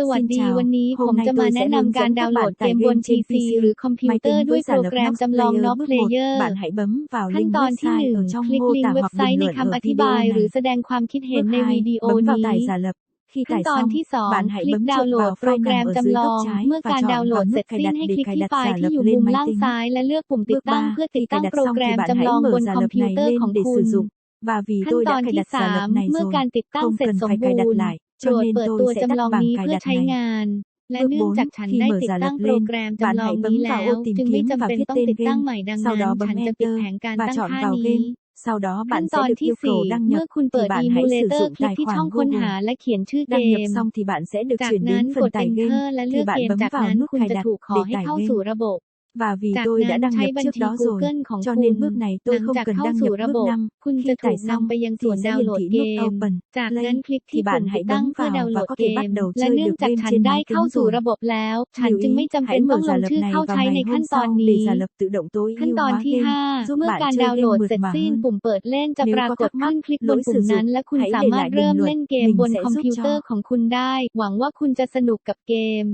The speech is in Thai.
สวัสดี Xin chào, วันนี้ผ hôm ม nay จะมา tôi แนะ sẽ นำ hướng การ dẫn ดา các วน์โหล bạn ดเก tải มบน game trên PC PC หรือคอมพิว máy เตอร์ tính ด้วย với โปร giả แก lập รม Nox จำลอง Player Nox bước Player 1 Bạn hãy bấm vào ขั้น link ตอนที่ website หนึ่ ở ง trong คลิก mô ลิง tả ก์เว็บ hoặc ไซต์ bình ใน luận คำ ở อธิ video บายหรือ này. แสดงความคิดเห็น Bước ใน2วิดีโอ Bấm vào นี้ tải giả lập. Khi ขั้น tải ตอน xong, ที่สอง bạn hãy คลิก bấm ดาวน์ chuột โหลด vào โปร file แกรม nằm ở จำ dưới ล góc อง trái เมื่อ và การดาว chọn น์โหล vào ดเสร็ nút จสิ้ cài น đặt ให้ค để ลิก cài ที่ đặt ไฟล์ giả ที่ lập อยู่ lên มุม máy ล่าง tính. ซ้ายและเลือกปุ่มติด Bước ตั้ง3เพื่อติด Khi ตั้ cài ง đặt โปร xong แกร thì ม bạn จำ hãy ลอง mở บน giả คอม lập พิว này เตอร์ lên ของ để คุ sử ณ dụng. Và vì ขั้น tôi ตอ đã น cài ที่ đặt giả สา lập ม này เมื่อ rồi, การติดตั้ง không เสร็จ cần สม phải บู cài đặt รณ์ lại, โปร cho ด nên เปิด tôi ตัว sẽ จำ tắt ลอง bằng นี้ cài เพื่อ đặt ใช้ này. งาน และ Bước เนื่อง4จากฉัน Khi ได้ mở ติด giả ตั้ง lập โปร lên, แกรม bạn จำลอง hãy นี้ bấm แล้ vào ว ô tìm จึงไม่ kiếm จำ và เป็น viết ต้อง tên ติดตั้ง game. ใหม่ดัง Sau นั้น đó ฉัน bấm จะปิด Enter แผนการ và ตั้ง chọn ค่า vào นี้ game. Sau đó ขั้น bạn ต sẽ อน được ที่ yêu cầu 4 đăng เมื่ nhập. อคุณเปิ Thì ด bạn อี hãy มูเล sử เตอร์ dụng คลิก tài ที่ช่อง khoản ค้นหา Google. และเขียนชื่อเก Đăng nhập ม xong thì bạn sẽ được จาก chuyển นั้น đến ก phần ด tải game. Enter และเลื Thì อกเก bạn ม bấm จาก vào นั้น nút คุณ cài จะ đặt ถูกขอ để ให้ tải เข้า game. สู่ระบบ Và vì จาก tôi นั้ đã น đăng ใช้ nhập บัญ trước ชี đó rồi, Google ของ cho คุ nên ณ bước này หลั tôi ง không จาก cần เข้า đăng สู่ nhập ระ bước บบ 5. คุณ Khi จะถู tải ก xong นำไปยัง thì ส่วน sẽ ดาวน์ hiển โหลด thị เก nút ม Open จาก Play นั้นคลิก thì ที่ปุ่ม bạn ติด hãy ตั้ง bấm เพื่อดาว vào น์โหล và ด có เก thể ม bắt đầu และ chơi เนื่อง được จาก game ฉัน trên ได้ máy เข้า tính สู่ rồi. ระบบแล้วฉัน Lưu จึง ý, ไม่จำเป็ hãy นต้อ mở งล giả ง lập ชื่อ này เข้า vào ใช้ใน ngày ขั้ hôm นตอน sau để นี้ giả lập tự động tối ขั้น ưu ตอน hóa ที่ game, 5 giúp เมื่อ bạn การ chơi ดาวน์โหล game ด mượt เสร็จ mà สิ้น hơn. ปุ่มเปิดเล่นจะ Nếu ปรา có กฏ thắc mắc, ขึ้นคลิกบน lỗi ปุ่ sử มนั้น dụng, และคุณ hãy สา để มารถ lại เริ่ม bình เล่ luận, นเกม mình บน sẽ คอม giúp พิวเตอร์ cho. ของคุณได้ หวังว่าคุณจะสนุกกับเกม